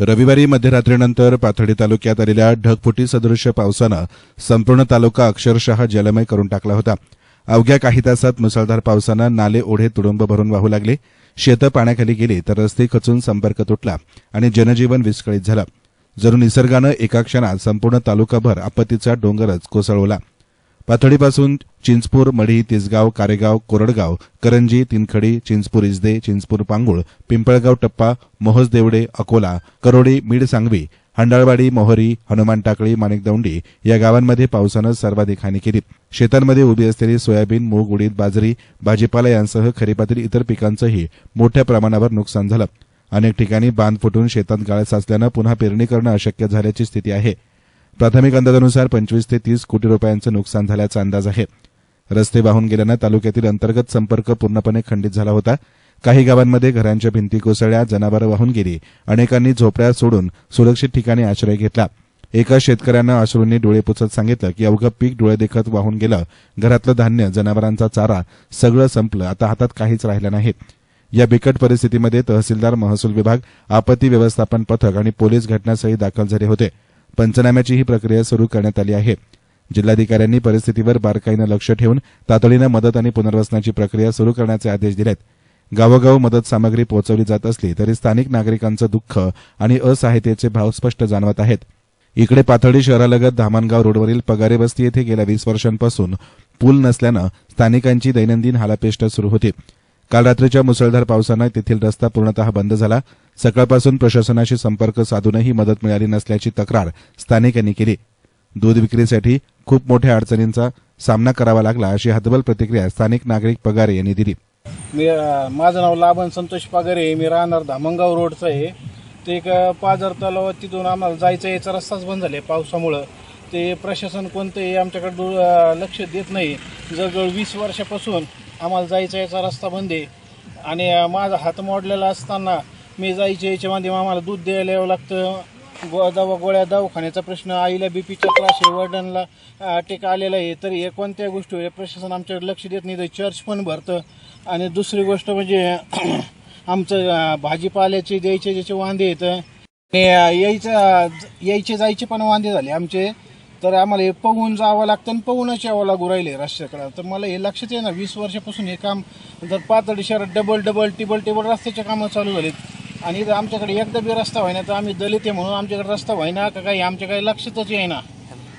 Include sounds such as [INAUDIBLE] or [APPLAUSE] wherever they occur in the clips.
रविवारी मध्यरात्रीनंतर पाथर्डी तालुक्यात आलेल्या ढगफुटी सदृश पावसानं संपूर्ण तालुका अक्षरशः जलमय करून टाकला होता. अवघ्या काही तासात मुसळधार पावसानं नाले ओढे तुडुंब भरून वाहू लागले. शेतं पाण्याखाली गेली तर रस्ते खचून संपर्क तुटला आणि जनजीवन विस्कळीत झालं. जणू निसर्गानं एका क्षणात संपूर्ण तालुकाभर आपत्तीचा डोंगरच कोसळवला. पाथडीपासून चिंचपूर मढी तिसगाव कारेगाव कोरडगाव करंजी तिनखडी चिंचपूर इजदे चिंचपूर पांगुळ पिंपळगाव टप्पा मोहज देवडे अकोला करोडी मीड सांगवी हंडाळवाडी मोहरी हनुमान टाकळी माणिकदौंडी या गावांमध्ये पावसानं सर्वाधिक हानी केली. शेतांमध्ये उभी असलेली सोयाबीन मूग उडीद बाजरी भाजीपाला यांसह खरीपातील इतर पिकांचंही मोठ्या प्रमाणावर नुकसान झालं. अनेक ठिकाणी बांध फुटून शेतात गाळ साचल्यानं पुन्हा पेरणी करणं अशक्य झाल्याची स्थिती आहे. प्राथमिक अंदाजानुसार पंचवीस ते तीस कोटी रुपयांचं नुकसान झाल्याचा अंदाज आहे. रस्ते वाहून गेल्यानं तालुक्यातील अंतर्गत संपर्क पूर्णपणे खंडित झाला होता. काही गावांमध्ये घरांच्या भिंती कोसळल्या जनावरं वाहून गेली. अनेकांनी झोपड्या सोडून सुरक्षित ठिकाणी आश्रय घेतला. एका शेतकऱ्यानं अश्रूंनी डोळे पुसत सांगितलं की अवघं पीक डोळे देखत वाहून गेलं. घरातलं धान्य जनावरांचा चारा सगळं संपलं. आता हातात काहीच राहिलं नाही. या बिकट परिस्थितीमध्ये तहसीलदार महसूल विभाग आपत्ती व्यवस्थापन पथक आणि पोलीस घटनास्थळी दाखल झाले होते. पंचनाम्याची ही प्रक्रिया सुरू करण्यात आली आहे. जिल्हाधिकाऱ्यांनी परिस्थितीवर बारकाईनं लक्ष ठेवून तातडीनं मदत आणि पुनर्वसनाची प्रक्रिया सुरू करण्याचे आदेश दिलेत. गावोगाव मदत सामग्री पोहोचवली जात असली तरी स्थानिक नागरिकांचं दुःख आणि असहायतेचे भाव स्पष्ट जाणवत आहेत. इकडे पाथर्डी शहरालगत धामणगाव रोडवरील पगारे वस्ती येथे गेल्या वीस वर्षांपासून पूल नसल्यानं स्थानिकांची दैनंदिन हालापेष्ट सुरू होती. काल रात्रीच्या मुसळधार पावसानं तेथील रस्ता पूर्णतः बंद झाला. सकाळपासून प्रशासनाशी संपर्क साधूनही मदत मिळाली नसल्याची तक्रार स्थानिकांनी केली. दूध विक्रीसाठी खूप मोठ्या अडचणींचा सामना करावा लागला अशी हतबल प्रतिक्रिया स्थानिक नागरिक पगारे यांनी दिली. मी माझं नाव लाभन संतोष पगारे मी राहणार धामणगाव रोडचं आहे. ते एक पाजर पाझर तलाव तिथून आम्हाला जायचा यायचा रस्ताच बंद झाले पावसामुळं. ते प्रशासन कोणतंही आमच्याकडे लक्ष देत नाही. जवळजवळ वीस वर्षापासून आम्हाला जायचा यायचा रस्ता बंद आहे. आणि माझा हात मोडलेला असताना मी जायच्या याच्यामध्ये आम्हाला दूध द्यायला यावं लागतं. गो दवा गोळ्या दवाखान्याचा प्रश्न आईला बी पीचा त्रास आहे वडिलांना अटॅक आलेला आहे तरी हे कोणत्या गोष्टीवर प्रशासन आमच्याकडे लक्ष देत नाही तर चर्च पण भरतं. आणि दुसरी गोष्ट म्हणजे [CLEARS THROAT] आमचं भाजीपाल्याचे द्यायचे ज्याचे वांदे आहेत आणि यायचं यायचे जायचे पण वांदे झाले आमचे. तर आम्हाला हे पवून जावं लागतं आणि पवूनच यावं लागू राहिले रस्त्याकडं. तर मला हे लक्षात आहे ना वीस वर्षापासून हे काम जर पातळी शहरात डबल डबल टिबल टिबल रस्त्याचे कामं चालू झालीत. आणि जर आमच्याकडे एकदा बी रस्ता व्हायना तर आम्ही दलित आहे म्हणून आमच्याकडे रस्ता व्हायना का काही आमच्या काही लक्षातच येईना.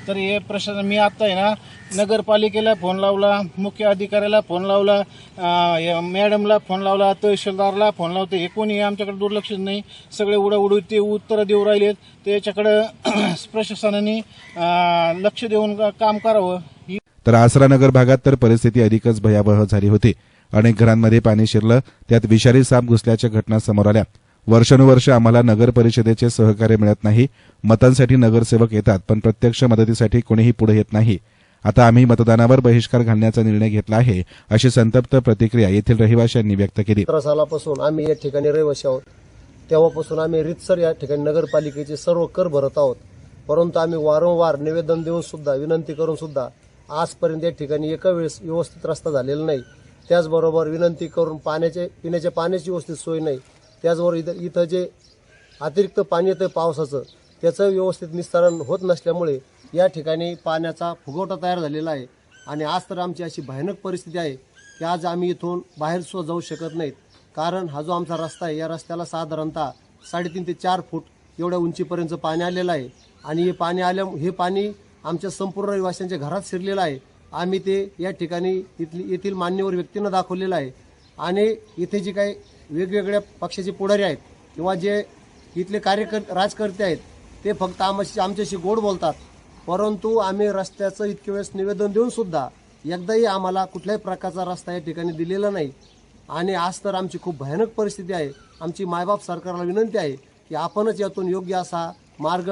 तर हे प्रशासन मी आत्ता आहे ना नगरपालिकेला फोन लावला मुख्य अधिकाऱ्याला फोन लावला या मॅडमला फोन लावला तहसीलदारला फोन लावतो हे कोणी आमच्याकडे दुर्लक्षित नाही. सगळे उडाउडू ते उत्तरं देऊ राहिलेत. तर याच्याकडं [CLEARS THROAT] प्रशासनाने लक्ष देऊन का- काम करावं. ही तर आसरा नगर भागात तर परिस्थिती अधिकच भयावह झाली होती. अनेक घरांमध्ये पाणी शिरलं त्यात विषारी साप घुसल्याच्या घटना समोर आल्या. वर्षानुवर्ष आम्हाला नगर परिषदेचे सहकार्य मिळत नाही. मतांसाठी नगरसेवक येतात पण प्रत्यक्ष मदतीसाठी कोणीही पुढे येत नाही. आता आम्ही मतदानावर बहिष्कार घालण्याचा निर्णय घेतला आहे अशी संतप्त प्रतिक्रिया येथील रहिवाशांनी व्यक्त केली. सालापासून आम्ही या ठिकाणी रहिवासी आहोत. तेव्हापासून आम्ही रितसर या ठिकाणी नगरपालिकेचे सर्व कर भरत आहोत. परंतु आम्ही वारंवार निवेदन देऊन सुद्धा विनंती करून सुद्धा आजपर्यंत या ठिकाणी एका वेळेस व्यवस्थित रस्ता झालेला नाही. त्याचबरोबर विनंती करून पाण्याचे पिण्याच्या पाण्याची व्यवस्थित सोय नाही. त्याचबरोबर इथं इथं जे अतिरिक्त पाणी येतं पावसाचं त्याचं व्यवस्थित निस्तारण होत नसल्यामुळे या ठिकाणी पाण्याचा फुगवटा तयार झालेला आहे. आणि आज तर आमची अशी भयानक परिस्थिती आहे की आज आम्ही इथून बाहेर सुद्धा जाऊ शकत नाहीत. कारण हा जो आमचा रस्ता आहे या रस्त्याला साधारणतः साडेतीन ते चार फूट एवढ्या उंचीपर्यंत पाणी आलेलं आहे. आणि हे पाणी आल्या हे पाणी आमच्या संपूर्ण रहिवाशांच्या घरात शिरलेलं आहे. आम्ही ते या ठिकाणी इथली येथील मान्यवर व्यक्तींना दाखवलेलं आहे. आणि इथे जे काही वेगवेगळ्या पक्षाचे पुढारी आहेत किंवा जे इथले कार्यकर राजकर्ते आहेत ते फक्त आमशी आमच्याशी गोड बोलतात. परंतु आम्ही रस्त्याचं इतके वेळेस निवेदन देऊन सुद्धा एकदाही आम्हाला कुठल्याही प्रकारचा रस्ता या ठिकाणी दिलेला नाही. आणि आज तर आमची खूप भयानक परिस्थिती आहे. आमची मायबाप सरकारला विनंती आहे की आपणच यातून योग्य असा मार्ग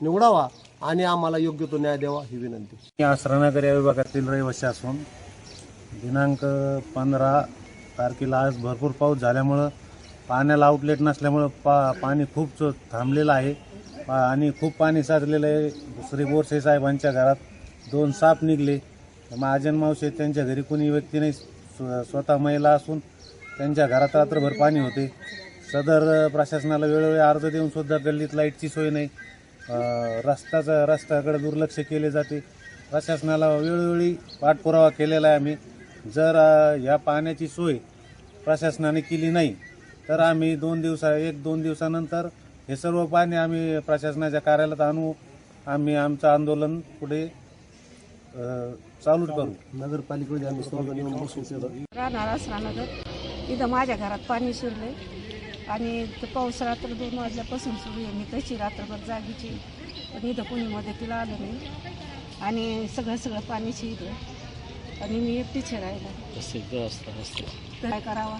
निवडावा आणि आम्हाला योग्य तो न्याय द्यावा ही विनंती. मी आसरानगर या विभागातील रहिवासी असून दिनांक पंधरा तारखेला आज भरपूर पाऊस झाल्यामुळं पाण्याला आउटलेट नसल्यामुळं पा पाणी खूप थांबलेलं आहे. पा- आणि खूप पाणी साचलेलं आहे. दुसरे बोरसे साहेबांच्या घरात दोन साप निघले. महाजन मावशे त्यांच्या घरी कोणी व्यक्ती नाही. स्व- स्वतः महिला असून त्यांच्या घरात रात्रभर पाणी होते. सदर प्रशासनाला वेळोवेळी अर्ज देऊन सुद्धा गल्लीत लाईटची सोय नाही. रस्त्याचं रस्त्याकडे दुर्लक्ष केले जाते. प्रशासनाला वेळोवेळी पाठपुरावा केलेला आहे आम्ही. जर या पाण्याची सोय प्रशासनाने केली नाही. तर आम्ही दोन दिवसा एक दोन दिवसानंतर हे सर्व पाणी आम्ही प्रशासनाच्या कार्यालयात आणू. आम्ही आमचं आंदोलन पुढे चालू करू. नगरपालिकेमध्ये आम्ही राहणार इथं माझ्या घरात पाणी शिरले. आणि ते पाऊस रात्र दोन वाजल्यापासून सुरू आहे. मी तशी रात्रभर जागीची पण इथं कोणी मदतीला आलं नाही. आणि सगळं सगळं पाणी शिरलं आणि मी एकटीच आहे राहिला तर काय करावा?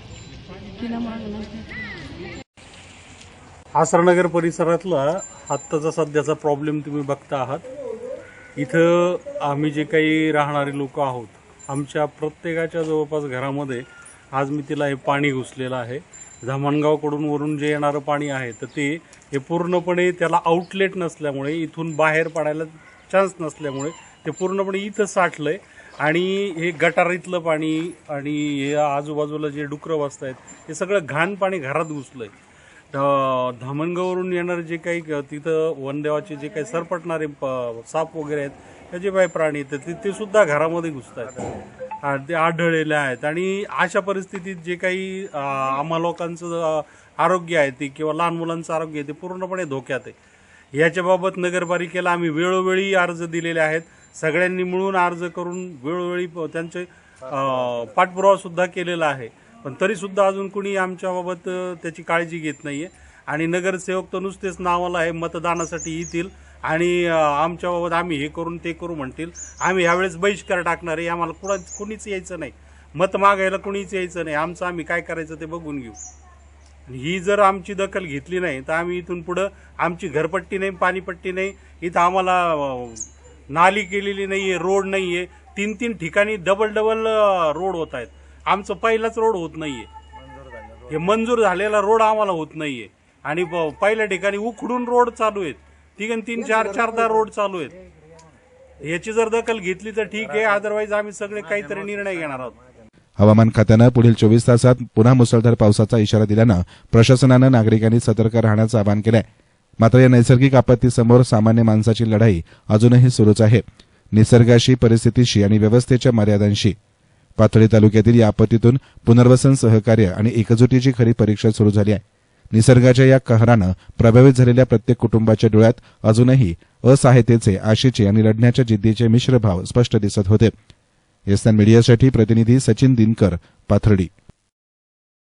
आसरानगर परिसरातला आत्ताचा सध्याचा प्रॉब्लेम तुम्ही बघता आहात. इथं आम्ही जे काही राहणारे लोक आहोत आमच्या प्रत्येकाच्या जवळपास घरामध्ये आज मी तिला हे पाणी घुसलेलं आहे. धामणगावकडून वरून जे येणारं पाणी आहे तर ते हे पूर्णपणे त्याला आउटलेट नसल्यामुळे इथून बाहेर पडायला चान्स नसल्यामुळे ते पूर्णपणे इथं साठलं आहे आणि हे गटारीतलं पाणी आणि हे आजूबाजूला जे डुकरं बसत आहेत हे सगळं घाण पाणी घरात घुसलं आहे धामणगावरून येणारे जे काही तिथं वनदेवाचे जे काही सरपटणारे प- साप वगैरे आहेत त्याचे काही प्राणी आहेत ते ते सुद्धा घरामध्ये घुसत आहेत आणि ते आढळलेले आहेत. आणि अशा परिस्थितीत जे काही आम्हा लोकांचं आरोग्य आहे ते किंवा लहान मुलांचं आरोग्य आहे ते पूर्णपणे धोक्यात आहे. याच्याबाबत नगरपालिकेला आम्ही वेळोवेळी अर्ज दिलेले आहेत. सगळ्यांनी मिळून अर्ज करून वेळोवेळी प- त्यांचे पाठपुरावा सुद्धा केलेला आहे. पण तरी सुद्धा अजून कुणी आमच्याबाबत त्याची काळजी घेत नाहीये. आणि नगरसेवक तर नुसतेच नावाला आहे मतदानासाठी येतील. आणि आमच्याबाबत आम्ही हे करून ते करू म्हणतील. आम्ही ह्यावेळेस बहिष्कार टाकणार आहे. आम्हाला कुणा कुणीच यायचं नाही. मत मागायला कुणीच यायचं नाही. आमचं आम्ही काय करायचं ते बघून घेऊ. आणि ही जर आमची दखल घेतली नाही तर आम्ही इथून पुढं आमची घरपट्टी नाही पाणीपट्टी नाही. इथं आम्हाला नाली केलेली नाहीये रोड नाहीये. तीन तीन ठिकाणी डबल डबल रोड होत आहेत. आमचं पहिलाच रोड होत नाहीये. हे मंजूर झालेला रोड आम्हाला होत नाहीये. आणि पहिल्या ठिकाणी उखडून रोड चालू आहेत. तीन तीन चार चारदा रोड चालू आहेत. याची जर दखल घेतली तर ठीक आहे. अदरवाईज आम्ही सगळे काहीतरी निर्णय घेणार आहोत. हवामान खात्यानं पुढील चोवीस तासात पुन्हा मुसळधार पावसाचा इशारा दिल्यानं प्रशासनानं नागरिकांनी सतर्क राहण्याचं आवाहन केलंय. मात्र या नैसर्गिक आपत्तीसमोर सामान्य माणसाची लढाई अजूनही सुरूच आहे. निसर्गाशी परिस्थितीशी आणि व्यवस्थेच्या मर्यादांशी. पाथर्डी तालुक्यातील या आपत्तीतून पुनर्वसन सहकार्य आणि एकजुटीची खरी परीक्षा सुरू झाली आहे. निसर्गाच्या या कहरानं प्रभावित झालेल्या प्रत्येक कुटुंबाच्या डोळ्यात अजूनही असहायतेचे आशेचे आणि लढण्याच्या जिद्दीचे मिश्र भाव स्पष्ट दिसत होते. एसएन मीडियासाठी प्रतिनिधी सचिन दिनकर पाथर्डी.